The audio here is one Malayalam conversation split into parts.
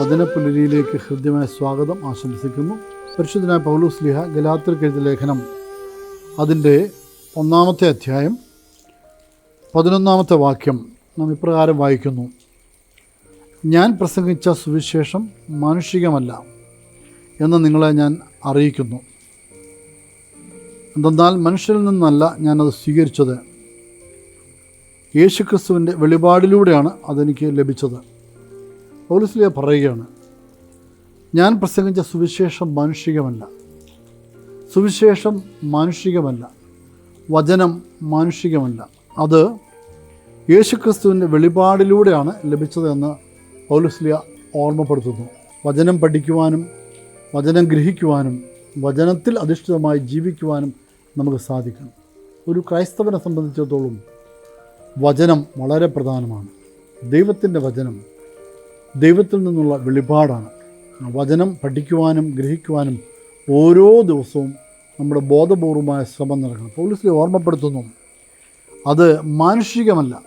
വചനപ്പുലരിയിലേക്ക് ഹൃദ്യമായ സ്വാഗതം ആശംസിക്കുന്നു. പരിശുദ്ധനായ പൗലൂസ് ലിഹ ഗലാത്തിർക്കെഴുതിയ ലേഖനം അതിന്റെ ഒന്നാമത്തെ അധ്യായം പതിനൊന്നാമത്തെ വാക്യം നാം ഇപ്രകാരം വായിക്കുന്നു. ഞാൻ പ്രസംഗിച്ച സുവിശേഷം മാനുഷികമല്ല എന്ന് നിങ്ങളെ ഞാൻ അറിയിക്കുന്നു. എന്തെന്നാൽ മനുഷ്യരിൽ നിന്നല്ല ഞാനത് സ്വീകരിച്ചത്. യേശുക്രിസ്തുവിന്റെ വെളിപാടിലൂടെയാണ് അതെനിക്ക് ലഭിച്ചത്. പൗലസ്ലിയ പറയുകയാണ് ഞാൻ പ്രസംഗിച്ച സുവിശേഷം മാനുഷികമല്ല. സുവിശേഷം മാനുഷികമല്ല. വചനം മാനുഷികമല്ല. അത് യേശുക്രിസ്തുവിന്റെ വെളിപാടിലൂടെയാണ് ലഭിച്ചതെന്ന് പൗലസ്ലിയ ഓർമ്മപ്പെടുത്തുന്നു. വചനം പഠിക്കുവാനും വചനം ഗ്രഹിക്കുവാനും വചനത്തിൽ അധിഷ്ഠിതമായി ജീവിക്കുവാനും നമുക്ക് സാധിക്കണം. ഒരു ക്രൈസ്തവനെ സംബന്ധിച്ചിടത്തോളം വചനം വളരെ പ്രധാനമാണ്. ദൈവത്തിന്റെ വചനം ദൈവത്തിൽ നിന്നുള്ള വെളിപാടാണ്. വചനം പഠിക്കുവാനും ഗ്രഹിക്കുവാനും ഓരോ ദിവസവും നമ്മുടെ ബോധപൂർവമായ ശ്രമം നടക്കണം. പോലീസിലെ ഓർമ്മപ്പെടുത്തുന്നു. അത് മാനുഷികമല്ല.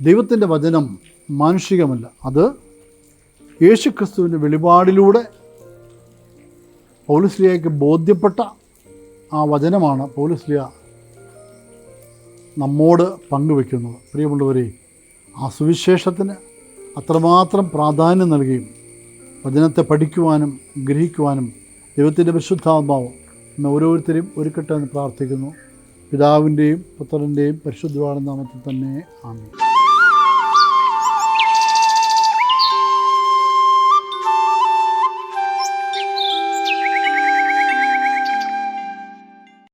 ദൈവത്തിന്റെ വചനം മാനുഷികമല്ല. അത് യേശുക്രിസ്തുവിന്റെ വെളിപാടിലൂടെ പൗലിസ്ലിയയ്ക്ക് ബോധ്യപ്പെട്ട ആ വചനമാണ് പൗലിസ്ലിയ നമ്മോട് പങ്കുവെക്കുന്നത് പ്രിയമുള്ളവരെ ആ സുവിശേഷത്തിന് അത്രമാത്രം പ്രാധാന്യം നൽകുകയും വചനത്തെ പഠിക്കുവാനും ഗ്രഹിക്കുവാനും ദൈവത്തിന്റെ പരിശുദ്ധാത്മാവ് എന്ന ഓരോരുത്തരെയും ഒരുക്കട്ടെ എന്ന് പ്രാർത്ഥിക്കുന്നു. പിതാവിന്റെയും പുത്രന്റെയും പരിശുദ്ധവാന നാമത്തിൽ തന്നെ ആമേ